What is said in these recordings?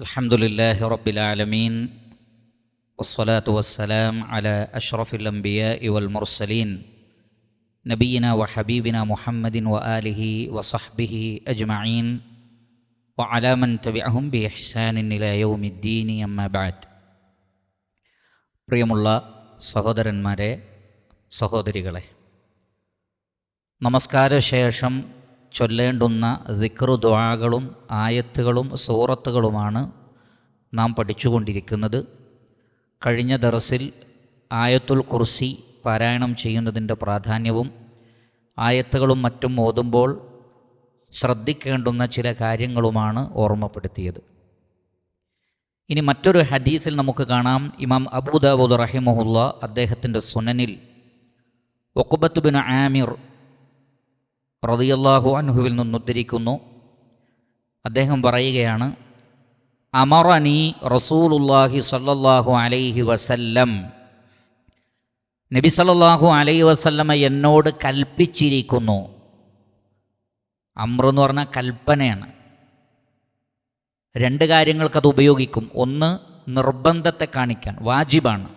الحمد لله رب العالمين والصلاة والسلام على أشرف الأنبياء والمرسلين نبينا وحبيبنا محمد وآله وصحبه أجمعين وعلى من تبعهم بإحسان إلى يوم الدين أما بعد പ്രിയമുള്ള സഹോദരന്മാരെ സഹോദരികളെ നമസ്കാരശേഷം ചൊല്ലേണ്ടുന്ന ദിക്റു ദ്വാകളും ആയത്തുകളും സൂറത്തുകളുമാണ് നാം പഠിച്ചുകൊണ്ടിരിക്കുന്നത്. കഴിഞ്ഞ ദറസിൽ ആയത്തുൽ കുർസി പാരായണം ചെയ്യുന്നതിന്റെ പ്രാധാന്യവും ആയത്തുകളും മറ്റും ഓതുമ്പോൾ ശ്രദ്ധിക്കേണ്ടുന്ന ചില കാര്യങ്ങളുമാണ് ഓർമ്മപ്പെടുത്തിയത്. ഇനി മറ്റൊരു ഹദീസിൽ നമുക്ക് കാണാം. ഇമാം അബൂദാബുദ് റഹിമഹുല്ല അദ്ദേഹത്തിന്റെ സുനനിൽ ഒക്കുബത്ത് ബിൻ ആമിർ റതിയല്ലാഹു അൻഹുവിൽ നിന്നുദ്ധരിക്കുന്നു. അദ്ദേഹം പറയുകയാണ് അമറനി റസൂലുല്ലാഹി സല്ലല്ലാഹു അലൈഹി വസല്ലം. നബി സല്ലല്ലാഹു അലൈഹി വസല്ലമ എന്നോട് കൽപ്പിച്ചിരിക്കുന്നു. അമ്രെന്ന് പറഞ്ഞാൽ കൽപ്പനയാണ്. രണ്ട് കാര്യങ്ങൾക്കത് ഉപയോഗിക്കും. ഒന്ന് നിർബന്ധത്തെ കാണിക്കാൻ വാജിബാണ്.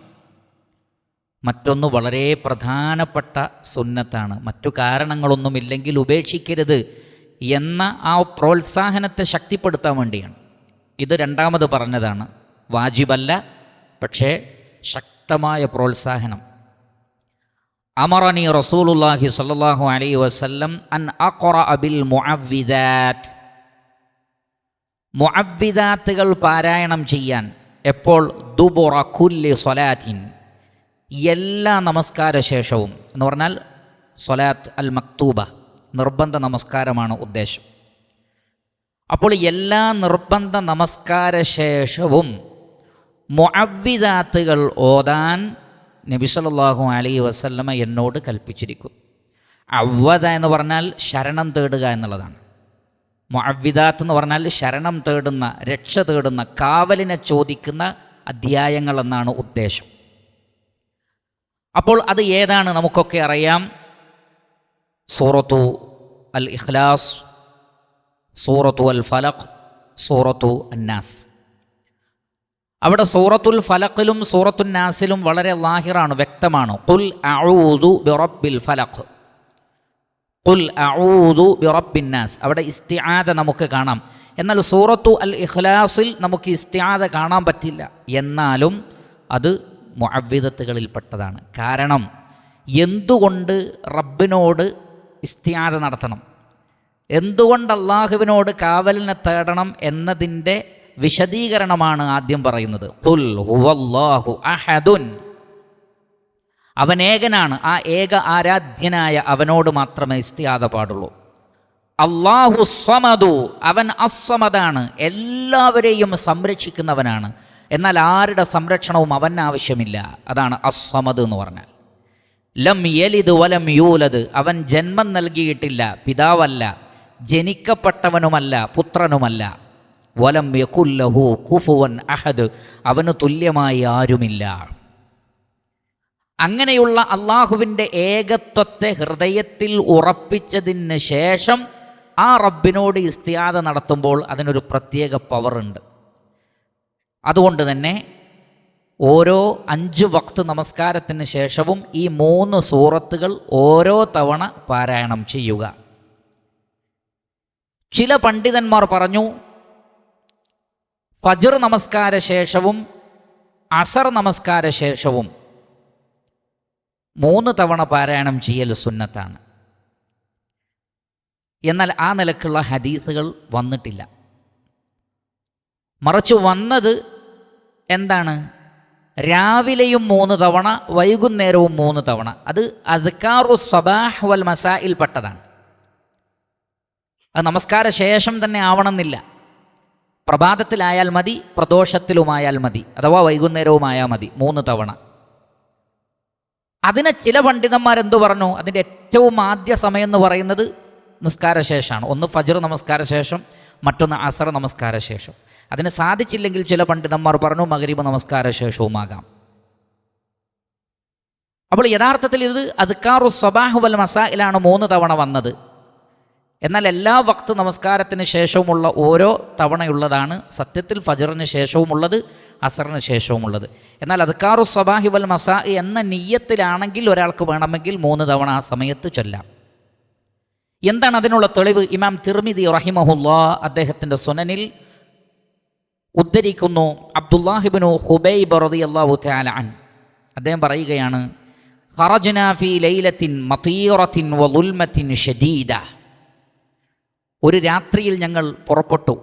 മറ്റൊന്ന് വളരെ പ്രധാനപ്പെട്ട സുന്നത്താണ്. മറ്റു കാരണങ്ങളൊന്നുമില്ലെങ്കിൽ ഉപേക്ഷിക്കരുത് എന്ന ആ പ്രോത്സാഹനത്തെ ശക്തിപ്പെടുത്താൻ വേണ്ടിയാണ്. ഇത് രണ്ടാമത് പറഞ്ഞതാണ്. വാജിബല്ല പക്ഷേ ശക്തമായ പ്രോത്സാഹനം. അമറനി റസൂലുല്ലാഹി സല്ലാഹു അലൈ വസല്ലം അൻ അബിൽ മുഅവ്വിദാത്ത്. മുഅവ്വിദാത്തുകൾ പാരായണം ചെയ്യാൻ എപ്പോൾ ദുബുറ കുല്ലി സ്വലാത്തിൻ എല്ലാ നമസ്കാര ശേഷവും എന്ന് പറഞ്ഞാൽ സൊലാത്ത് അൽ മക്തൂബ നിർബന്ധ നമസ്കാരമാണ് ഉദ്ദേശം. അപ്പോൾ എല്ലാ നിർബന്ധ നമസ്കാര ശേഷവും മുഅവ്വിദാത്തുകൾ ഓതാൻ നബി സല്ലല്ലാഹു അലൈഹി വസല്ലമ എന്നോട് കൽപ്പിച്ചിരിക്കും. അവ്വദ എന്ന് പറഞ്ഞാൽ ശരണം തേടുക എന്നുള്ളതാണ്. മുഅവ്വിദാത്ത് എന്ന് പറഞ്ഞാൽ ശരണം തേടുന്ന രക്ഷ തേടുന്ന കാവലിനെ ചോദിക്കുന്ന അധ്യായങ്ങളെന്നാണ് ഉദ്ദേശം. അപ്പോൾ അത് ഏതാണ് നമുക്കൊക്കെ അറിയാം? സൂറത്തു അൽ ഇഖ്ലാസ് സൂറത്തു അൽ ഫലഖ് സൂറത്തു അന്നാസ് അവിടെ സൂറത്തുൽ ഫലഖിലും സൂറത്തുൽ നാസിലും വളരെ ലാഹിറാണ് വ്യക്തമാണ്. കുൽ അഊദു ബിറബ്ബിൽ ഫലഖ്. കുൽ അഊദു ബിറബ്ബിൻ നാസ്. അവിടെ ഇസ്തിആദ നമുക്ക് കാണാം. എന്നാൽ സൂറത്തു അൽ ഇഖ്ലാസിൽ നമുക്ക് ഇസ്തിആദ കാണാൻ പറ്റില്ല. എന്നാലും അത് മുഅവ്വിദത്തുകളിൽപ്പെട്ടതാണ്. കാരണം എന്തുകൊണ്ട് റബ്ബിനോട് ഇസ്തിയാദ നടത്തണം? എന്തുകൊണ്ട് അള്ളാഹുവിനോട് കാവലിനെ തേടണം എന്നതിന്റെ വിശദീകരണമാണ് ആദ്യം പറയുന്നത്. ഖുൽ ഹുവല്ലാഹു അഹദുൻ. അവൻ ഏകനാണ്. ആ ഏക ആരാധ്യനായ അവനോട് മാത്രമേ ഇസ്തിയാദ പാടുള്ളൂ. അള്ളാഹു സമതു അവൻ അസമതാണ് എല്ലാവരെയും സംരക്ഷിക്കുന്നവനാണ്. എന്നാൽ ആരുടെ സംരക്ഷണവും അവന് ആവശ്യമില്ല. അതാണ് അസ്വമത് എന്ന് പറഞ്ഞാൽ. ലം യലിത് വലം യൂലത് അവൻ ജന്മം നൽകിയിട്ടില്ല പിതാവല്ല ജനിക്കപ്പെട്ടവനുമല്ല പുത്രനുമല്ല. വലം യകുല്ലഹു കുഫുവൻ അഹദ്. അവന് തുല്യമായി ആരുമില്ല. അങ്ങനെയുള്ള അള്ളാഹുവിന്റെ ഏകത്വത്തെ ഹൃദയത്തിൽ ഉറപ്പിച്ചതിന് ശേഷം ആ റബ്ബിനോട് ഇസ്തിയാദ നടത്തുമ്പോൾ അതിനൊരു പ്രത്യേക പവറുണ്ട് അതുകൊണ്ട് തന്നെ ഓരോ അഞ്ച് വക്ത് നമസ്കാരത്തിന് ശേഷവും ഈ മൂന്ന് സൂറത്തുകൾ ഓരോ തവണ പാരായണം ചെയ്യുക. ചില പണ്ഡിതന്മാർ പറഞ്ഞു ഫജർ നമസ്കാര ശേഷവും അസർ നമസ്കാര ശേഷവും മൂന്ന് തവണ പാരായണം ചെയ്യൽ സുന്നത്താണ്. എന്നാൽ ആ നിലക്കുള്ള ഹദീസുകൾ വന്നിട്ടില്ല. മറിച്ച് വന്നത് എന്താണ്? രാവിലെയും മൂന്ന് തവണ വൈകുന്നേരവും മൂന്ന് തവണ. അത് അദ്ക്കാറു സബാഹ് വൽ മസായിൽ പെട്ടതാണ്. അത് നമസ്കാര ശേഷം തന്നെ ആവണമെന്നില്ല. പ്രഭാതത്തിലായാൽ മതി പ്രദോഷത്തിലുമായാൽ മതി അഥവാ വൈകുന്നേരവുമായാൽ മതി മൂന്ന് തവണ. അതിനെ ചില പണ്ഡിതന്മാർ എന്തു പറഞ്ഞു? അതിന്റെ ഏറ്റവും ആദ്യ സമയം എന്ന് പറയുന്നത് നിസ്കാര ശേഷമാണ് ഒന്ന് ഫജർ നമസ്കാര ശേഷം മറ്റൊന്ന് അസർ നമസ്കാര ശേഷം അതിന് സാധിച്ചില്ലെങ്കിൽ ചില പണ്ഡിതന്മാർ പറഞ്ഞു മകരീബ് നമസ്കാര ശേഷവുമാകാം അപ്പോൾ യഥാർത്ഥത്തിൽ ഇത് അദ്ക്കാറു സബാഹു വൽ മസായിലാണ് മൂന്ന് തവണ വന്നത്. എന്നാൽ എല്ലാ വക്ത് നമസ്കാരത്തിന് ശേഷവുമുള്ള ഓരോ തവണയുള്ളതാണ് സത്യത്തിൽ ഫജറിന് ശേഷവുമുള്ളത് അസറിന് ശേഷവുമുള്ളത്. എന്നാൽ അദ്ക്കാറു സബാഹി വൽ മസാ എന്ന നീയത്തിലാണെങ്കിൽ ഒരാൾക്ക് വേണമെങ്കിൽ മൂന്ന് തവണ ആ സമയത്ത് ചൊല്ലാം. എന്താണ് അതിനുള്ള തെളിവ്? ഇമാം തിർമിദി റഹിമഹുല്ലാ അദ്ദേഹത്തിന്റെ സുനനിൽ ഉദ്ധരിക്കുന്നു അബ്ദുല്ലാഹിബിനു ഹുബൈബ് റളിയല്ലാഹു അള്ളാഹു അൻ അദ്ദേഹം പറയുകയാണ് ഫീ ലൈലത്തിൻ മതീറത്തിൻ വലുൽമത്തിൻ ഷദീദ. ഒരു രാത്രിയിൽ ഞങ്ങൾ പുറപ്പെട്ടു.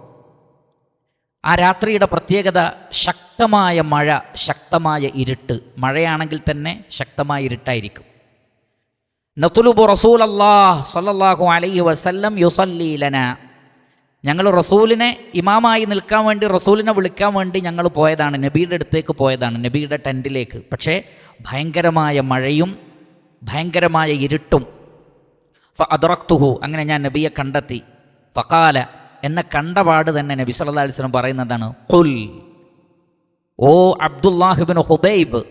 ആ രാത്രിയുടെ പ്രത്യേകത ശക്തമായ മഴ ശക്തമായ ഇരുട്ട്. മഴയാണെങ്കിൽ തന്നെ ശക്തമായ ഇരുട്ടായിരിക്കും. നത്തുലുബു റസൂൽ അള്ളാഹ് സല്ലാഹു അലൈഹി വസല്ലം യുസല്ലി ലന. ഞങ്ങൾ റസൂലിനെ ഇമാമായി നിൽക്കാൻ വേണ്ടി റസൂലിനെ വിളിക്കാൻ വേണ്ടി ഞങ്ങൾ പോയതാണ് നബിയുടെ അടുത്തേക്ക് പോയതാണ് നബിയുടെ ടെന്റിലേക്ക് പക്ഷേ ഭയങ്കരമായ മഴയും ഭയങ്കരമായ ഇരുട്ടും. ഫ അദ്റക്തുഹു അങ്ങനെ ഞാൻ നബിയെ കണ്ടെത്തി. ഫക്കാല എന്നെ കണ്ടപാട് തന്നെ നബി സല്ലല്ലാഹു അലൈഹി വസല്ലം പറയുന്നതാണ് ഖുൽ. ഓ അബ്ദുല്ലാഹിബിൻ ഹുബൈബ്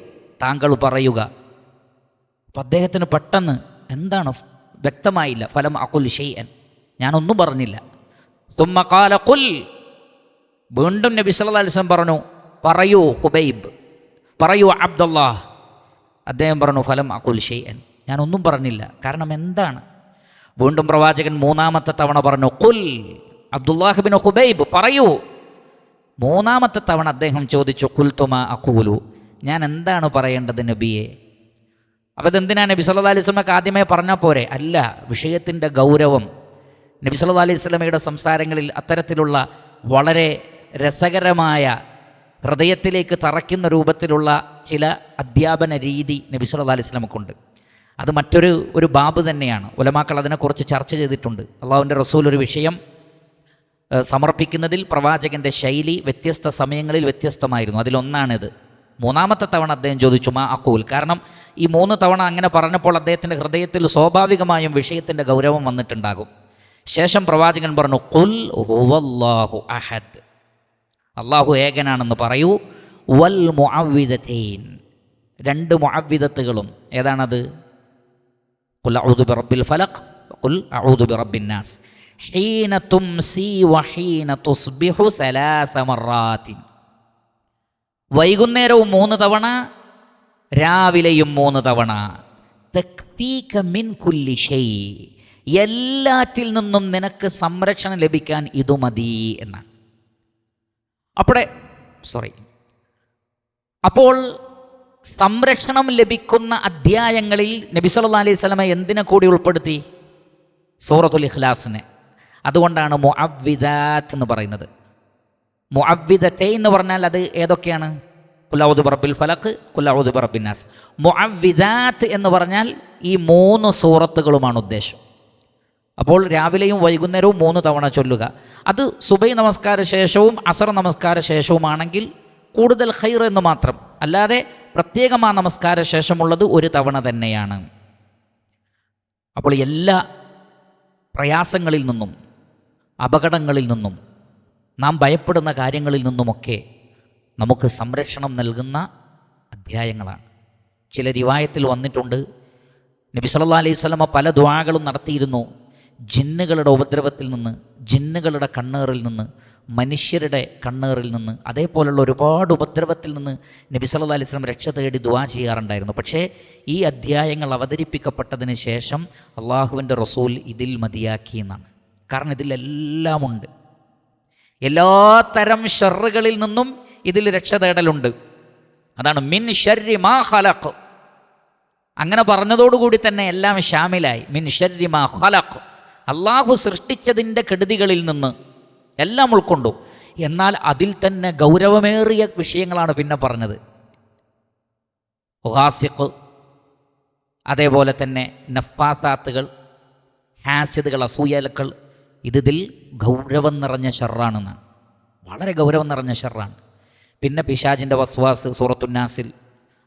താങ്കൾ പറയുക. അപ്പം അദ്ദേഹത്തിന് പെട്ടെന്ന് എന്താണ്? വ്യക്തമായില്ല. ഫലം അകുൽ ഷെയ്യൻ ഞാനൊന്നും പറഞ്ഞില്ല. തുമ്മ കാല കുൽ വീണ്ടും നബി സല്ലല്ലാഹു അലൈഹി വസല്ലം പറഞ്ഞു പറയൂ ഹുബൈബ് പറയൂ അബ്ദുല്ലാഹ് അദ്ദേഹം പറഞ്ഞു ഫലം അകുൽ ഷെയ്യൻ ഞാനൊന്നും പറഞ്ഞില്ല. കാരണം എന്താണ്? വീണ്ടും പ്രവാചകൻ മൂന്നാമത്തെ തവണ പറഞ്ഞു കുൽ അബ്ദുല്ലാഹിബിൻ ഹുബൈബ് പറയൂ. മൂന്നാമത്തെ തവണ അദ്ദേഹം ചോദിച്ചു കുൽത്തുമ അക്കൂലു ഞാൻ എന്താണ് പറയേണ്ടത് നബിയെ? അപ്പോൾ ഇതെന്തിനാണ് നബി സല്ലല്ലാഹു അലൈഹി വസല്ലമക്ക് ആദ്യമേ പറഞ്ഞാൽ പോരെ? അല്ല വിഷയത്തിന്റെ ഗൗരവം. നബി സല്ലല്ലാഹു അലൈഹി സ്വലമയുടെ സംസാരങ്ങളിൽ അത്തരത്തിലുള്ള വളരെ രസകരമായ ഹൃദയത്തിലേക്ക് തറയ്ക്കുന്ന രൂപത്തിലുള്ള ചില അധ്യാപന രീതി നബി സല്ലല്ലാഹു അലൈഹി സ്വലമക്കുണ്ട് അത് മറ്റൊരു ഒരു ബാബ് തന്നെയാണ്. ഉലമാക്കൾ അതിനെക്കുറിച്ച് ചർച്ച ചെയ്തിട്ടുണ്ട്. അള്ളാഹുവിന്റെ റസൂൽ ഒരു വിഷയം സമർപ്പിക്കുന്നതിൽ പ്രവാചകന്റെ ശൈലി വ്യത്യസ്ത സമയങ്ങളിൽ വ്യത്യസ്തമായിരുന്നു. അതിലൊന്നാണിത്. മൂന്നാമത്തെ തവണ അദ്ദേഹം ചോദിച്ചു മാ അക്കൂൽ കാരണം ഈ മൂന്ന് തവണ അങ്ങനെ പറഞ്ഞപ്പോൾ അദ്ദേഹത്തിന്റെ ഹൃദയത്തിൽ സ്വാഭാവികമായും വിഷയത്തിന്റെ ഗൗരവം വന്നിട്ടുണ്ടാകും. ശേഷം പ്രവാചകൻ പറഞ്ഞു കുൽ ഹുവല്ലാഹു അഹദ്. അള്ളാഹു ഏകനാണെന്ന് പറയൂ. വൽ മുഅവ്വിദതൈൻ. രണ്ട് മുഅവിദത്തുകളും ഏതാണത്? കുൽ ഔദു ബിറബ്ബിൽ ഫലഖ് കുൽ ഔദു ബിറബ്ബിന്നാസ് ഹീന തുംസി വഹീന തുസ്ബിഹു സലാസമറാത്തിൻ വൈകുന്നേരവും മൂന്ന് തവണ രാവിലെയും മൂന്ന് തവണ. തക്ഫീക മിൻ കുല്ലി ഷൈ. എല്ലാറ്റിൽ നിന്നും നിനക്ക് സംരക്ഷണം ലഭിക്കാൻ ഇതു മതി എന്നാണ്. അപ്പോടെ സോറി അപ്പോൾ സംരക്ഷണം ലഭിക്കുന്ന അധ്യായങ്ങളിൽ നബി സല്ലാ അലൈഹി സ്വലമ എന്തിനെ കൂടി ഉൾപ്പെടുത്തി? സൂറത്തുൽ ഇഖ്ലാസിനെ. അതുകൊണ്ടാണ് മുഅവ്വിദാത്ത് എന്ന് പറയുന്നത്. മുഅവ്വിദത്തെ എന്ന് പറഞ്ഞാൽ അത് ഏതൊക്കെയാണ്? കുലൗദ് ബറബിൽ ഫലക്ക് കുലൗദ് ബറബിൻ നാസ്. മുഅവ്വിദാത്ത് എന്ന് പറഞ്ഞാൽ ഈ മൂന്ന് സൂറത്തുകളുമാണ് ഉദ്ദേശം. അപ്പോൾ രാവിലെയും വൈകുന്നേരവും മൂന്ന് തവണ ചൊല്ലുക. അത് സുബൈ നമസ്കാര ശേഷവും അസർ നമസ്കാര ശേഷവുമാണെങ്കിൽ കൂടുതൽ ഹൈർ എന്ന് മാത്രം. അല്ലാതെ പ്രത്യേകം ആ നമസ്കാര ശേഷമുള്ളത് ഒരു തവണ തന്നെയാണ്. അപ്പോൾ എല്ലാ പ്രയാസങ്ങളിൽ നിന്നും അപകടങ്ങളിൽ നിന്നും നാം ഭയപ്പെടുന്ന കാര്യങ്ങളിൽ നിന്നുമൊക്കെ നമുക്ക് സംരക്ഷണം നൽകുന്ന അധ്യായങ്ങളാണ്. ചില രിവായത്തിൽ വന്നിട്ടുണ്ട്. നബി സല്ലാ അലൈഹി സ്വലമ പല ദ്വാകളും നടത്തിയിരുന്നു. ജിന്നുകളുടെ ഉപദ്രവത്തിൽ നിന്ന് ജിന്നുകളുടെ കണ്ണേറിൽ നിന്ന് മനുഷ്യരുടെ കണ്ണേറിൽ നിന്ന് അതേപോലുള്ള ഒരുപാട് ഉപദ്രവത്തിൽ നിന്ന് നബി സല്ലാ അലൈഹി സ്വലം രക്ഷ തേടി ദുവാ ചെയ്യാറുണ്ടായിരുന്നു. പക്ഷേ ഈ അധ്യായങ്ങൾ അവതരിപ്പിക്കപ്പെട്ടതിന് ശേഷം അള്ളാഹുവിന്റെ റസൂൽ ഇതിൽ മതിയാക്കി എന്നാണ്. കാരണം ഇതിലെല്ലാമുണ്ട്. എല്ലാ തരം ഷറുകളിൽ നിന്നും ഇതിൽ രക്ഷ തേടലുണ്ട്. അതാണ് മിൻ ഷർരി മാ ഹലഖ് അങ്ങനെ പറഞ്ഞതോടുകൂടി തന്നെ എല്ലാം ഷാമിലായി. മിൻ ഷർരി മാ ഖലഖ്. അള്ളാഹു സൃഷ്ടിച്ചതിന്റെ കെടുതികളിൽ നിന്ന് എല്ലാം ഉൾക്കൊണ്ടു. എന്നാൽ അതിൽ തന്നെ ഗൗരവമേറിയ വിഷയങ്ങളാണ് പിന്നെ പറഞ്ഞത്. ഉഹാസിഖ് അതേപോലെ തന്നെ നഫാസാത്തുകൾ ഹാസ്യതകൾ അസൂയലക്കൾ ഇതിൽ ഗൗരവം നിറഞ്ഞ ഷെറാണെന്നാണ് വളരെ ഗൗരവം നിറഞ്ഞ ഷെറാണ് പിന്നെ പിശാജിന്റെ വസ്വാസ് സൂറത്തുന്നാസിൽ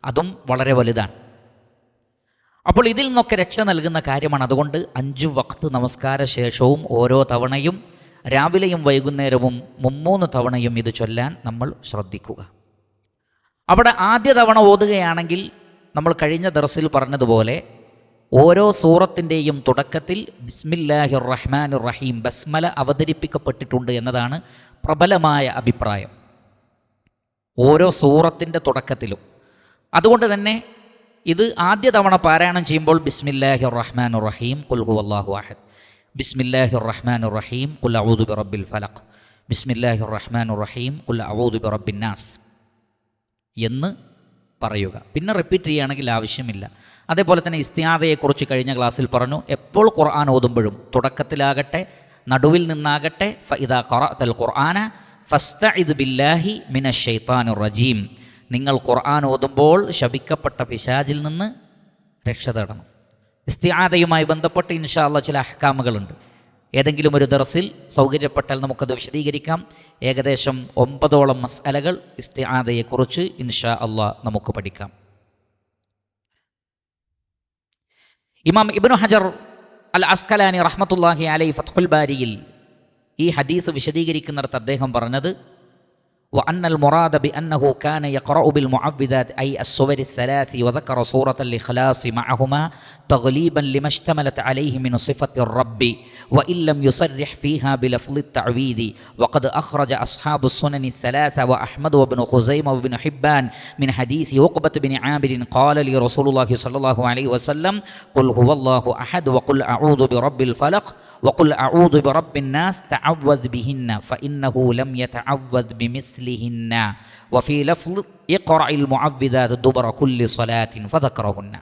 അതും വളരെ വലുതാണ്. അപ്പോൾ ഇതിൽ നിന്നൊക്കെ രക്ഷ നൽകുന്ന കാര്യമാണ് അതുകൊണ്ട് അഞ്ച് വക്ത് നമസ്കാര ശേഷവും ഓരോ തവണയും രാവിലെയും വൈകുന്നേരവും മുമ്മൂന്ന് തവണയും ഇത് ചൊല്ലാൻ നമ്മൾ ശ്രദ്ധിക്കുക. അവിടെ ആദ്യ തവണ ഓതുകയാണെങ്കിൽ നമ്മൾ കഴിഞ്ഞ ദർസിൽ പറഞ്ഞതുപോലെ ഓരോ സൂറത്തിന്റെയും തുടക്കത്തിൽ ബിസ്മില്ലാഹി റഹ്മാൻ റഹീം ബസ്മല അവതരിപ്പിക്കപ്പെട്ടിട്ടുണ്ട് എന്നതാണ് പ്രബലമായ അഭിപ്രായം. ഓരോ സൂറത്തിന്റെ തുടക്കത്തിലും. അതുകൊണ്ട് തന്നെ ഇത് ആദ്യ തവണ പാരായണം ചെയ്യുമ്പോൾ ബിസ്മില്ലാഹി റഹ്മാൻ റഹീം കുൽഹു അള്ളാഹു അഹദ്. ബിസ്മില്ലാഹി റഹ്മാൻ റഹീം കുൽ ഔദു ബി റബ്ബിൽ ഫലഖ്. ബിസ്മില്ലാഹി റഹ്മാൻ റഹീം കുൽ ഔദു ബി റബ്ബിൻ നാസ് എന്ന് പറയുക. പിന്നെ റിപ്പീറ്റ് ചെയ്യുകയാണെങ്കിൽ ആവശ്യമില്ല. അതേപോലെ തന്നെ ഇസ്തിയാദയെക്കുറിച്ച് കഴിഞ്ഞ ക്ലാസ്സിൽ പറഞ്ഞു എപ്പോൾ ഖുർആൻ ഓതുമ്പോഴും തുടക്കത്തിലാകട്ടെ നടുവിൽ നിന്നാകട്ടെ ഫഇദാ ഖറഅതൽ ഖുർആന ഫസ്തഇദ് ബില്ലാഹി മിന റജീം. നിങ്ങൾ ഖുർആൻ ഓതുമ്പോൾ ശപിക്കപ്പെട്ട പിശാജിൽ നിന്ന് രക്ഷ തേടണം. ഇസ്തിയാദയുമായി ബന്ധപ്പെട്ട് ഇൻഷാല്ല ചില അഹ്കാമുകളുണ്ട്. ഏതെങ്കിലും ഒരു ദറസിൽ സൗകര്യപ്പെട്ടാൽ നമുക്കത് വിശദീകരിക്കാം. ഏകദേശം ഒമ്പതോളം മസ്അലകൾ ഇസ്തിയാദയെക്കുറിച്ച് ഇൻഷാ അള്ളാ നമുക്ക് പഠിക്കാം. ഇമാം ഇബ്നു ഹജർ അൽ അസ്കലാനി റഹ്മത്തുല്ലാഹി അലൈ ഫത്ഹുൽ ബാരിയിൽ ഈ ഹദീസ് വിശദീകരിക്കുന്നിടത്ത് അദ്ദേഹം പറഞ്ഞത് وأن المراد بأنه كان يقرأ بالمعوذات أي السور الثلاث وذكر سورة الإخلاص معهما تغليبا لما اشتملت عليه من صفة الرب وإن لم يصرح فيها بلفظ التعويذ. وقد أخرج أصحاب السنن الثلاثة وأحمد وابن خزيمة وابن حبان من حديث عقبة بن عامر قال لي رسول الله صلى الله عليه وسلم قل هو الله أحد وقل أعوذ برب الفلق وقل أعوذ برب الناس تعوذ بهن فإنه لم يتعوذ بمثلهن وفي لفظ اقرأ المعوذات دبر كل صلاة فذكرهن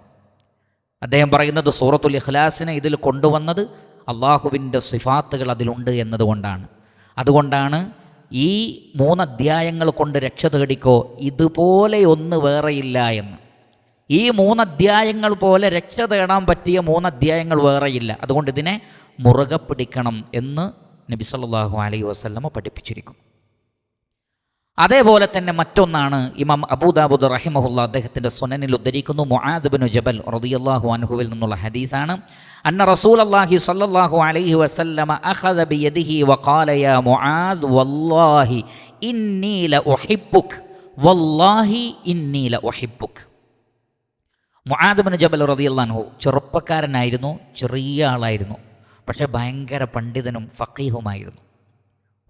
അദ്ദേഹം പറയുന്നത് സൂറത്തുൽ ഇഖ്ലാസിനെ ഇതിൽ കൊണ്ടുവന്നത് അള്ളാഹുവിൻ്റെ സിഫാത്തുകൾ അതിലുണ്ട് എന്നതുകൊണ്ടാണ് അതുകൊണ്ടാണ് ഈ മൂന്ന് അധ്യായങ്ങൾ കൊണ്ട് രക്ഷ തേടിക്കോ ഇതുപോലെ ഒന്ന് വേറെയില്ല എന്ന് ഈ മൂന്ന് അധ്യായങ്ങൾ പോലെ രക്ഷ തേടാൻ പറ്റിയ മൂന്ന് അധ്യായങ്ങൾ വേറെയില്ല അതുകൊണ്ട് ഇതിനെ മുറുകെ പിടിക്കണം എന്ന് നബി സല്ലല്ലാഹു അലൈഹി വസല്ലമ പഠിപ്പിച്ചിരിക്കുന്നു അതേപോലെ തന്നെ മറ്റൊന്നാണ് ഇമാം അബൂദാബുദ് റഹിമഹുല്ല അദ്ദേഹത്തിന്റെ സുനനിൽ ഉദ്ധരിക്കുന്നു. മുആദ് ബിൻ ജബൽ റളിയല്ലാഹു അൻഹുവിൽ നിന്നുള്ള ഹദീസാണ്. അന്ന റസൂൽ അള്ളാഹി സല്ലല്ലാഹു അലൈഹി വസല്ലമ അഖദ ബിയദിഹി വഖാല യാ മുആദ് വല്ലാഹി ഇന്നി ലഉഹിബ്ബുക് വല്ലാഹി ഇന്നി ലഉഹിബ്ബുക്. മുആദ് ബിൻ ജബൽ റളിയല്ലാഹു ചെറുപ്പക്കാരനായിരുന്നു ചെറിയ ആളായിരുന്നു പക്ഷേ ഭയങ്കര പണ്ഡിതനും ഫക്കീഹുമായിരുന്നു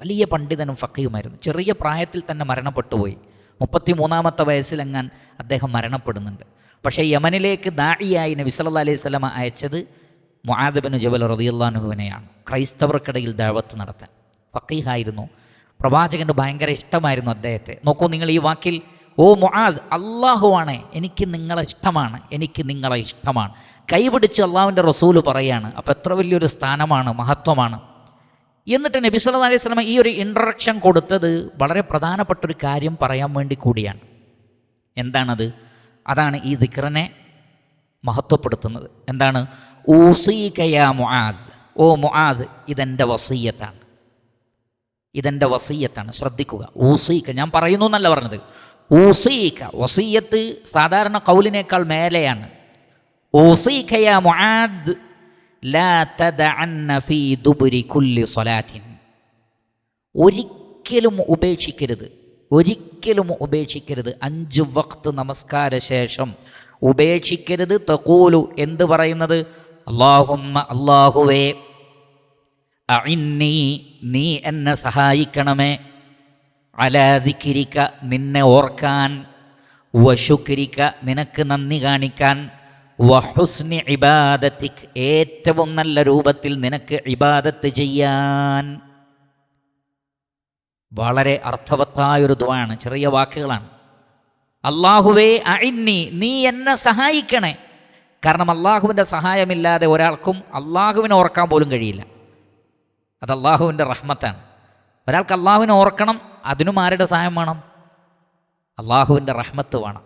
വലിയ പണ്ഡിതനും ഫക്കയുമായിരുന്നു ചെറിയ പ്രായത്തിൽ തന്നെ മരണപ്പെട്ടുപോയി മുപ്പത്തി മൂന്നാമത്തെ വയസ്സിലെങ്ങാൻ അദ്ദേഹം മരണപ്പെടുന്നുണ്ട്. പക്ഷേ യമനിലേക്ക് ദാഴിയായി നബി സല്ലല്ലാഹു അലൈഹി സ്വലമ അയച്ചത് മുആദബിന് ജബൽ റതിയുല്ലാനുഹുവിനെയാണ് ക്രൈസ്തവർക്കിടയിൽ ദാവത്ത് നടത്താൻ. ഫക്കീഹായിരുന്നു പ്രവാചകന് ഭയങ്കര ഇഷ്ടമായിരുന്നു അദ്ദേഹത്തെ. നോക്കൂ നിങ്ങൾ ഈ വാക്കിൽ ഓ മുആദ് അള്ളാഹുവാണ് എനിക്ക് നിങ്ങളെ ഇഷ്ടമാണ്. എനിക്ക് നിങ്ങളെ ഇഷ്ടമാണ്. കൈപിടിച്ച് അള്ളാഹുവിന്റെ റസൂൽ പറയാണ്. അപ്പോൾ എത്ര വലിയൊരു സ്ഥാനമാണ് മഹത്വമാണ്. എന്നിട്ട് നബി സല്ലല്ലാഹു അലൈഹി സ്വലമ ഈ ഒരു ഇൻട്രഡക്ഷൻ കൊടുത്തത് വളരെ പ്രധാനപ്പെട്ട ഒരു കാര്യം പറയാൻ വേണ്ടി കൂടിയാണ്. എന്താണത്? അതാണ് ഈ ദിക്റനെ മഹത്വപ്പെടുത്തുന്നത്. എന്താണ്? മുആദ്. ഓ മുആദ് ഇതെന്റെ വസീയത്താണ്. ഇതെന്റെ വസീയത്താണ്. ശ്രദ്ധിക്കുക. ഊസീക്ക ഞാൻ പറയുന്നു എന്നല്ല പറഞ്ഞത്. ഊസീക്ക വസീയത്ത് സാധാരണ കൗലിനേക്കാൾ മേലെയാണ്. ഓസീഖയാ മുആദ് ഒരിക്കലും ഉപേക്ഷിക്കരുത്. ഒരിക്കലും ഉപേക്ഷിക്കരുത്. അഞ്ച് വക്ത് നമസ്കാര ശേഷം ഉപേക്ഷിക്കരുത്. തക്കൂലു എന്ത് പറയുന്നത്? അള്ളാഹുമ്മ അള്ളാഹുവേ അഇന്നീ നീ എന്നെ സഹായിക്കണമേ. അലാദിക്കിരിക്ക നിന്നെ ഓർക്കാൻ വശുക്കിരിക്ക നിനക്ക് നന്ദി കാണിക്കാൻ. വഹുസ്നി ഇബാദത്തിക് ഏറ്റവും നല്ല രൂപത്തിൽ നിനക്ക് ഇബാദത്ത് ചെയ്യാൻ. വളരെ അർത്ഥവത്തായൊരു ദ്വാണ് ചെറിയ വാക്കുകളാണ്. അള്ളാഹുവേ അഇന്നി നീ എന്നെ സഹായിക്കണേ. കാരണം അള്ളാഹുവിന്റെ സഹായമില്ലാതെ ഒരാൾക്കും അള്ളാഹുവിനെ ഓർക്കാൻ പോലും കഴിയില്ല. അത് അള്ളാഹുവിന്റെ റഹ്മത്താണ്. ഒരാൾക്ക് അള്ളാഹുവിനെ ഓർക്കണം അതിനും ആരുടെ സഹായം വേണം? അള്ളാഹുവിന്റെ റഹ്മത്ത് വേണം.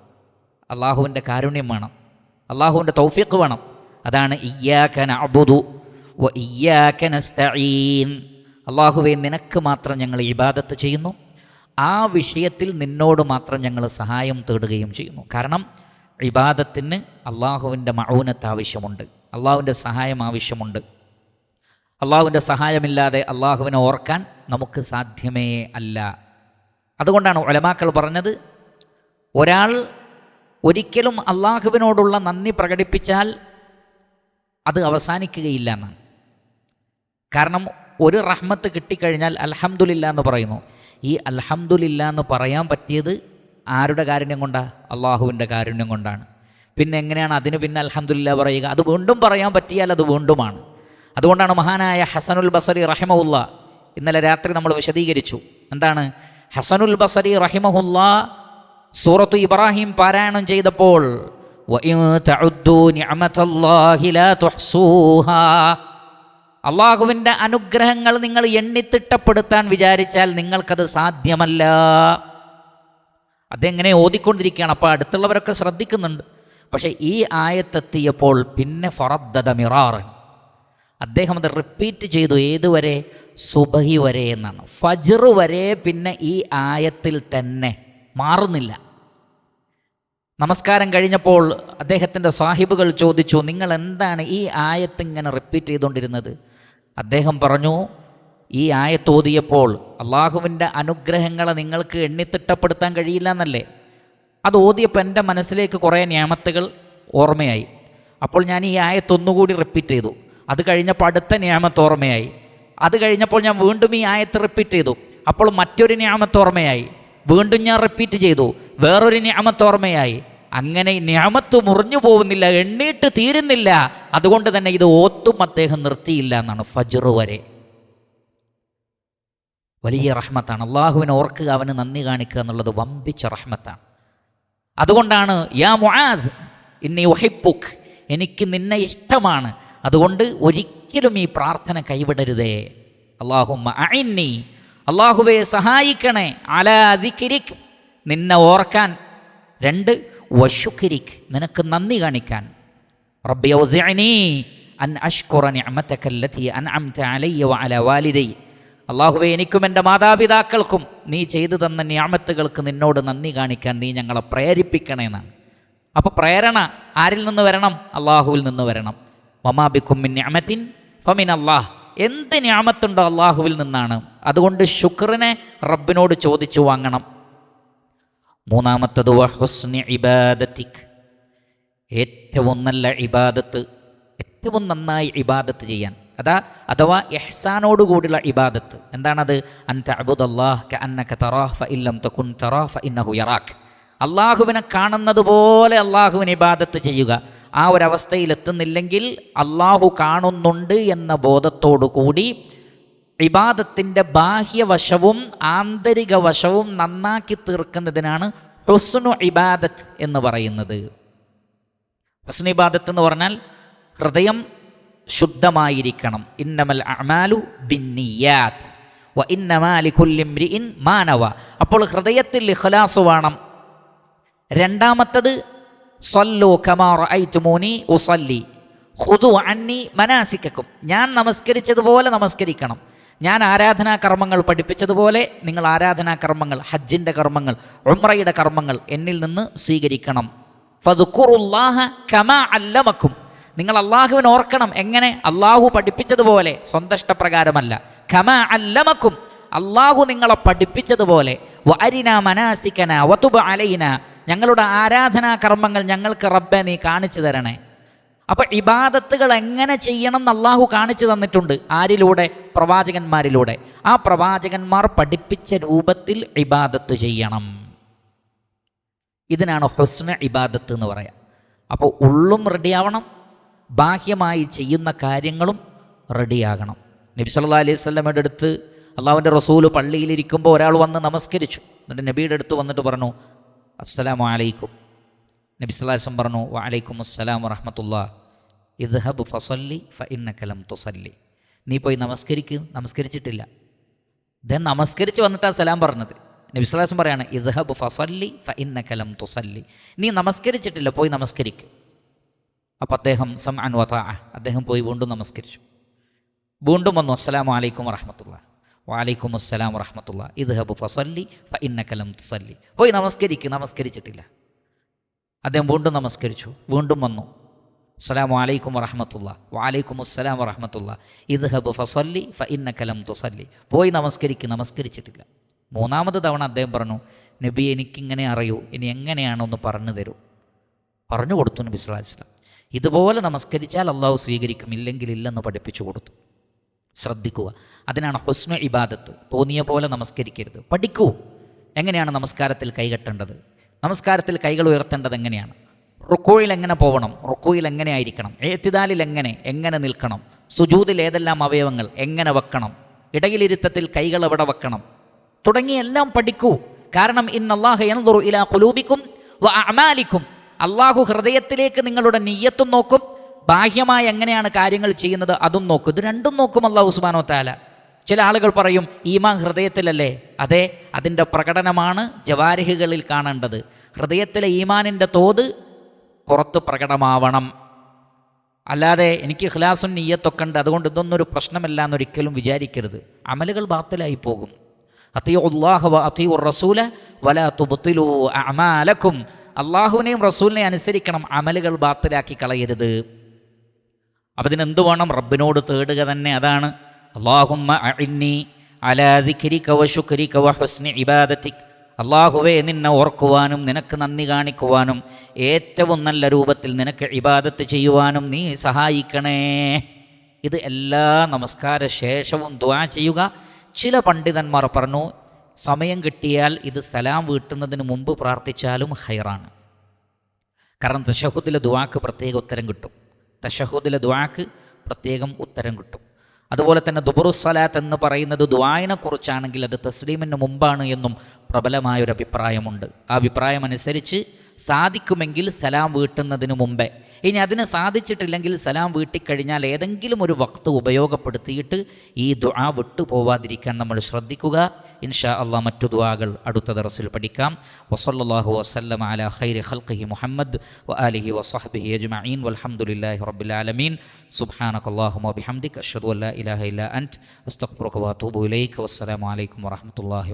അള്ളാഹുവിന്റെ കാരുണ്യം വേണം. അള്ളാഹുവിന്റെ തൗഫീഖ് വേണം. അതാണ് ഇയ്യാക്കന അബുദു വ ഇയ്യാക്കനസ്തഈൻ അള്ളാഹുവെ നിനക്ക് മാത്രം ഞങ്ങൾ ഇബാദത്ത് ചെയ്യുന്നു. ആ വിഷയത്തിൽ നിന്നോട് മാത്രം ഞങ്ങൾ സഹായം തേടുകയും ചെയ്യുന്നു. കാരണം ഇബാദത്തിന് അള്ളാഹുവിന്റെ മൗനത്ത് ആവശ്യമുണ്ട്. അള്ളാഹുവിന്റെ സഹായം ആവശ്യമുണ്ട്. അള്ളാഹുവിന്റെ സഹായമില്ലാതെ അള്ളാഹുവിനെ ഓർക്കാൻ നമുക്ക് സാധ്യമേ അല്ല. അതുകൊണ്ടാണ് ഒലമാക്കൾ പറഞ്ഞത് ഒരാൾ ഒരിക്കലും അള്ളാഹുവിനോടുള്ള നന്ദി പ്രകടിപ്പിച്ചാൽ അത് അവസാനിക്കുകയില്ല എന്നാണ്. കാരണം ഒരു റഹ്മത്ത് കിട്ടിക്കഴിഞ്ഞാൽ അലഹമുല്ല എന്ന് പറയുന്നു. ഈ അലഹമുല്ല എന്ന് പറയാൻ പറ്റിയത് ആരുടെ കാരുണ്യം കൊണ്ടാണ് അള്ളാഹുവിന്റെ കാരുണ്യം കൊണ്ടാണ്. പിന്നെ എങ്ങനെയാണ് അതിന് പിന്നെ അലഹമുല്ല പറയുക? അത് വീണ്ടും പറയാൻ പറ്റിയാൽ അത് വീണ്ടുമാണ്. അതുകൊണ്ടാണ് മഹാനായ ഹസനുൽ ബസറി റഹിമഹുല്ല ഇന്നലെ രാത്രി നമ്മൾ വിശദീകരിച്ചു. എന്താണ്? ഹസനുൽ ബസറി റഹിമഹുല്ല സൂറത്ത് ഇബ്രാഹിം പാരായണം ചെയ്തപ്പോൾ അള്ളാഹുവിന്റെ അനുഗ്രഹങ്ങൾ നിങ്ങൾ എണ്ണിത്തിട്ടപ്പെടുത്താൻ വിചാരിച്ചാൽ നിങ്ങൾക്കത് സാധ്യമല്ല. അതെങ്ങനെ ഓതിക്കൊണ്ടിരിക്കുകയാണ്? അപ്പോൾ അടുത്തുള്ളവരൊക്കെ ശ്രദ്ധിക്കുന്നുണ്ട്. പക്ഷേ ഈ ആയത്തെത്തിയപ്പോൾ പിന്നെ ഫറദ്ദത മിറാർ അദ്ദേഹം അത് റിപ്പീറ്റ് ചെയ്തു ഏതുവരെ സുബഹി വരെ എന്നാണ്. ഫജറു വരെ പിന്നെ ഈ ആയത്തിൽ തന്നെ മാറുന്നില്ല. നമസ്കാരം കഴിഞ്ഞപ്പോൾ അദ്ദേഹത്തിന്റെ സാഹിബുകൾ ചോദിച്ചു നിങ്ങൾ എന്താണ് ഈ ആയത്ത് ഇങ്ങനെ റിപ്പീറ്റ് ചെയ്തുകൊണ്ടിരുന്നത്? അദ്ദേഹം പറഞ്ഞു ഈ ആയത്ത് ഓതിയപ്പോൾ അള്ളാഹുവിന്റെ അനുഗ്രഹങ്ങളെ നിങ്ങൾക്ക് എണ്ണിത്തിട്ടപ്പെടുത്താൻ കഴിയില്ല എന്നല്ലേ? അത് ഓതിയപ്പോൾ എന്റെ മനസ്സിലേക്ക് കുറേ ഞാമത്തുകൾ ഓർമ്മയായി. അപ്പോൾ ഞാൻ ഈ ആയത്ത് ഒന്നുകൂടി റിപ്പീറ്റ് ചെയ്തു. അത് കഴിഞ്ഞപ്പോൾ അടുത്ത ഞാമത്ത് ഓർമ്മയായി. അത് കഴിഞ്ഞപ്പോൾ ഞാൻ വീണ്ടും ഈ ആയത്ത് റിപ്പീറ്റ് ചെയ്തു. അപ്പോൾ മറ്റൊരു ഞാമത്ത് ഓർമ്മയായി. വീണ്ടും ഞാൻ റിപ്പീറ്റ് ചെയ്തു. വേറൊരു ഞാമത്ത് ഓർമ്മയായി. അങ്ങനെ ഞാമത്ത് മുറിഞ്ഞു പോകുന്നില്ല എണ്ണീട്ട് തീരുന്നില്ല. അതുകൊണ്ട് തന്നെ ഇത് ഓത്തും അദ്ദേഹം നിർത്തിയില്ല എന്നാണ് ഫജർ വരെ. വലിയ റഹ്മത്താണ്. അള്ളാഹുവിനെ ഓർക്കുക അവന് നന്ദി കാണിക്കുക എന്നുള്ളത് വമ്പിച്ച റഹ്മത്താണ്. അതുകൊണ്ടാണ് യാ മുആദ് ഇന്നി ഒഹിപ്പുക്ക് എനിക്ക് നിന്നെ ഇഷ്ടമാണ്. അതുകൊണ്ട് ഒരിക്കലും ഈ പ്രാർത്ഥന കൈവിടരുതേ. അള്ളാഹുമ്മ അഇന്നി അള്ളാഹുവെ സഹായിക്കണേ. അലാ ദിക്രിക്. നിന്നെ ഓർക്കാൻ. രണ്ട് വശുക്കിരിക് നിനക്ക് നന്ദി കാണിക്കാൻ. ഔസിഅനി അൻ അഷ്കുറ അൻഅംത വാലിദൈ. എനിക്കും എന്റെ മാതാപിതാക്കൾക്കും നീ ചെയ്തു തന്ന ന്യാമത്തുകൾക്ക് നിന്നോട് നന്ദി കാണിക്കാൻ നീ ഞങ്ങളെ പ്രേരിപ്പിക്കണേ എന്നാണ് അപ്പോൾ പ്രേരണ ആരിൽ നിന്ന് വരണം? അള്ളാഹുവിൽ നിന്ന് വരണം. മമാബിക്കും ഫമിൻ അള്ളാഹ് എന്ത് ഞാമത്തുണ്ടോ അള്ളാഹുവിൽ നിന്നാണ്. അതുകൊണ്ട് ശുക്രനെ റബ്ബിനോട് ചോദിച്ചു വാങ്ങണം. മൂന്നാമത്തത് വഹുസ്നി ഇബാദത്തിക്. ഏറ്റവും നല്ല ഇബാദത്ത് ഏറ്റവും നന്നായി ഇബാദത്ത് ചെയ്യാൻ. അതാ അഥവാ എഹ്സാനോടുകൂടിയുള്ള ഇബാദത്ത്. എന്താണത്? അൻത അബുദല്ലാഹ് അന്നക തകുൻ അള്ളാഹുവിനെ കാണുന്നത് പോലെ അള്ളാഹുവിന് ഇബാദത്ത് ചെയ്യുക. ആ ഒരവസ്ഥയിൽ എത്തുന്നില്ലെങ്കിൽ അള്ളാഹു കാണുന്നുണ്ട് എന്ന ബോധത്തോടു കൂടി ഇബാദത്തിന്റെ ബാഹ്യവശവും ആന്തരിക വശവും നന്നാക്കി തീർക്കുന്നതിനാണ് ഹുസ്നു ഇബാദത്ത് എന്ന് പറയുന്നത്. ഹുസ്നു ഇബാദത്ത് എന്ന് പറഞ്ഞാൽ ഹൃദയം ശുദ്ധമായിരിക്കണം. ഇന്നമൽ അമാലു ബിന്നിയാത്ത്. വ ഇന്നമാലിഖുല്ലിംരിഇൻ മാനവ. അപ്പോൾ ഹൃദയത്തിൽ ഇഖ്ലാസ് വേണം. രണ്ടാമത്തത് സല്ലു കമാർ ഐറ്റുമോനി ഉസല്ലി. ഹുദു അന്നി മനാസിക്കും ഞാൻ നമസ്കരിച്ചതുപോലെ നമസ്കരിക്കണം. ഞാൻ ആരാധനാ കർമ്മങ്ങൾ പഠിപ്പിച്ചതുപോലെ നിങ്ങൾ ആരാധനാ കർമ്മങ്ങൾ ഹജ്ജിന്റെ കർമ്മങ്ങൾ ഉമ്രയുടെ കർമ്മങ്ങൾ എന്നിൽ നിന്ന് സ്വീകരിക്കണം. ഫതുക്കുറുല്ലാഹ കമ അല്ലമക്കും. നിങ്ങൾ അള്ളാഹുവിനെ ഓർക്കണം. എങ്ങനെ? അള്ളാഹു പഠിപ്പിച്ചതുപോലെ. സ്വന്തഷ്ടപ്രകാരമല്ല കമ അല്ലമക്കും. അള്ളാഹു നിങ്ങളെ പഠിപ്പിച്ചതുപോലെ വരിന മനാസിക്കന വത്തുബ അലൈന ഞങ്ങളുടെ ആരാധനാ കർമ്മങ്ങൾ ഞങ്ങൾക്ക് റബ്ബെ നീ കാണിച്ചു തരണേ. അപ്പോൾ ഇബാദത്തുകൾ എങ്ങനെ ചെയ്യണം എന്ന് അള്ളാഹു കാണിച്ചു തന്നിട്ടുണ്ട് ആരിലൂടെ? പ്രവാചകന്മാരിലൂടെ. ആ പ്രവാചകന്മാർ പഠിപ്പിച്ച രൂപത്തിൽ ഇബാദത്ത് ചെയ്യണം. ഇതിനാണ് ഹുസ്ന ഇബാദത്ത് എന്ന് പറയാം. അപ്പോൾ ഉള്ളും റെഡിയാവണം ബാഹ്യമായി ചെയ്യുന്ന കാര്യങ്ങളും റെഡിയാകണം നബി അലൈഹി സ്വലമയുടെ അടുത്ത് അള്ളാഹുവിന്റെ റസൂൽ പള്ളിയിലിരിക്കുമ്പോൾ ഒരാൾ വന്ന് നമസ്കരിച്ചു. എന്നിട്ട് നബിയുടെ അടുത്ത് വന്നിട്ട് പറഞ്ഞു അസ്സലാമു അലൈക്കും. നബി സ്വലാസം പറഞ്ഞു വലൈക്കും അസ്സലാം വറഹമത്തുള്ള. ഇദ്ഹബ് ഫസല്ലി ഫ ഇന്നക്കലം തുസല്ലി. നീ പോയി നമസ്കരിക്കും. നമസ്കരിച്ചിട്ടില്ല. ദെൻ നമസ്കരിച്ച് വന്നിട്ടാണ് സലാം പറഞ്ഞത്. നബി സ്വലാസം പറയാണ് ഇദ്ഹബ് ഫസല്ലി ഫ ഇന്നക്കലം തുസല്ലി. നീ നമസ്കരിച്ചിട്ടില്ല പോയി നമസ്കരിക്കും. അപ്പോൾ അദ്ദേഹം സം അൻ വതാ അദ്ദേഹം പോയി വീണ്ടും നമസ്കരിച്ചു. വീണ്ടും വന്നു അസ്സലാമു അലൈക്കും വറഹമത്തുള്ള. വാലൈക്കും അസ്സലാം വറഹമത്തുള്ള ഇത് ഹബ് ഫസല്ലി ഫ ഇന്നക്കലം തുസല്ലി. പോയി നമസ്കരിക്ക്. നമസ്കരിച്ചിട്ടില്ല. അദ്ദേഹം വീണ്ടും നമസ്കരിച്ചു. വീണ്ടും വന്നു. അസ്സലാം അലൈക്കും വറഹമത്തുള്ള. വാലൈക്കും അസ്സലാം വറഹമത്തുള്ള. ഇത് ഹബ് ഫസല്ലി ഫ തുസല്ലി. പോയി നമസ്കരിക്ക്. നമസ്കരിച്ചിട്ടില്ല. മൂന്നാമത് തവണ അദ്ദേഹം പറഞ്ഞു നബി എനിക്കിങ്ങനെ അറിയൂ. ഇനി എങ്ങനെയാണൊന്ന് പറഞ്ഞു തരൂ? പറഞ്ഞു കൊടുത്തു നബി സ്വലാഹു വസ്ലാം ഇതുപോലെ നമസ്കരിച്ചാൽ അള്ളാഹു സ്വീകരിക്കും. ഇല്ലെങ്കിൽ ഇല്ലെന്ന് പഠിപ്പിച്ചു കൊടുത്തു. ശ്രദ്ധിക്കുക. അതിനാണ് ഹുസ്നു ഇബാദത്ത്. തോന്നിയ പോലെ നമസ്കരിക്കരുത്. പഠിക്കൂ. എങ്ങനെയാണ് നമസ്കാരത്തിൽ കൈകെട്ടേണ്ടത് നമസ്കാരത്തിൽ കൈകൾ ഉയർത്തേണ്ടത് എങ്ങനെയാണ്? റുക്കോയിൽ എങ്ങനെ പോകണം റുക്കോയിൽ എങ്ങനെ ആയിരിക്കണം? ഏത്തിദാലിൽ എങ്ങനെ? എങ്ങനെ നിൽക്കണം? സുജൂതിൽ ഏതെല്ലാം അവയവങ്ങൾ? എങ്ങനെ വെക്കണം? ഇടയിലിരുത്തത്തിൽ കൈകൾ എവിടെ വെക്കണം? തുടങ്ങി എല്ലാം പഠിക്കൂ. കാരണം ഇന്നല്ലാഹു അള്ളാഹു ഇലാ കുലൂബിക്കും വ അഅമാലിക്കും അള്ളാഹു ഹൃദയത്തിലേക്ക് നിങ്ങളുടെ നീയത്തും നോക്കും. ബാഹ്യമായി എങ്ങനെയാണ് കാര്യങ്ങൾ ചെയ്യുന്നത് അതും നോക്കും. ഇത് രണ്ടും നോക്കും അള്ളാഹു ഉസ്മാനോ താല ചില ആളുകൾ പറയും ഈമാൻ ഹൃദയത്തിലല്ലേ? അതെ അതിന്റെ പ്രകടനമാണ് ജവാരിഹുകളിൽ കാണേണ്ടത്. ഹൃദയത്തിലെ ഈമാനിന്റെ തോത് പുറത്ത് പ്രകടമാവണം. അല്ലാതെ എനിക്ക് ഖിലാസും നീയത്തൊക്കെ ഉണ്ട് അതുകൊണ്ട് ഇതൊന്നും ഒരു പ്രശ്നമല്ല എന്നൊരിക്കലും വിചാരിക്കരുത്. അമലുകൾ ബാത്തിലായി പോകും. അത്തിയോ ഉള്ളാഹ അത്തിയു റസൂല വല തുബത്തിലു അമാലക്കും. അള്ളാഹുവിനെയും റസൂലിനെയും അനുസരിക്കണം അമലുകൾ ബാത്തിലാക്കി കളയരുത്. അപ്പം ഇതിനെന്ത് വേണം? റബ്ബിനോട് തേടുക തന്നെ അതാണ്. അള്ളാഹുമ്മ അഇന്നി അലാ ദിക്രിക വ ശുക്രിക വ ഹുസ്നി ഇബാദത്തിക്. അള്ളാഹുവേ നിന്നെ ഓർക്കുവാനും നിനക്ക് നന്ദി കാണിക്കുവാനും ഏറ്റവും നല്ല രൂപത്തിൽ നിനക്ക് ഇബാദത്ത് ചെയ്യുവാനും നീ സഹായിക്കണേ. ഇത് എല്ലാ നമസ്കാര ശേഷവും ദ്വാ ചെയ്യുക. ചില പണ്ഡിതന്മാർ പറഞ്ഞു സമയം കിട്ടിയാൽ ഇത് സലാം വീട്ടുന്നതിന് മുമ്പ് പ്രാർത്ഥിച്ചാലും ഹൈറാണ്. കാരണം തഷഹുദിലെ ദുവാക്ക് പ്രത്യേക ഉത്തരം കിട്ടും. തഷഹുദിലെ ദുവാക്ക് പ്രത്യേകം ഉത്തരം കിട്ടും. അതുപോലെ തന്നെ ദുബറുസലാത്ത് എന്ന് പറയുന്നത് ദുവായിനെക്കുറിച്ചാണെങ്കിൽ അത് തസ്ലീമിന് മുമ്പാണ് എന്നും പ്രബലമായൊരു അഭിപ്രായമുണ്ട് ആ അഭിപ്രായം അനുസരിച്ച് സാധിക്കുമെങ്കിൽ സലാം വീട്ടുന്നതിന് മുമ്പേ. ഇനി അതിന് സാധിച്ചിട്ടില്ലെങ്കിൽ സലാം വീട്ടിക്കഴിഞ്ഞാൽ ഏതെങ്കിലും ഒരു വക്ത് ഉപയോഗപ്പെടുത്തിയിട്ട് ഈ ദുആ വിട്ടു പോവാതിരിക്കാൻ നമ്മൾ ശ്രദ്ധിക്കുക. ഇൻഷാ അള്ളാഹ് മറ്റു ദുആകൾ അടുത്ത ദറസിൽ പഠിക്കാം. വസല്ലാഹു വസ്ലം അല ഖൈരി ഖൽഖി മുഹമ്മദ് വ ആലിഹി വസഹബിഹി അജ്മഈൻ വൽഹംദുലില്ലാഹി റബ്ബിൽ ആലമീൻ. സുബ്ഹാനക അല്ലാഹുമ്മ വബിഹംദിക അഷ്ഹദു അല്ലാ ഇലാഹ ഇല്ലാ അൻത. അസ്തഗ്ഫിറുക വഅതൂബു ഇലൈക. അലൈക്കും വറഹ്മത്തുള്ളാഹി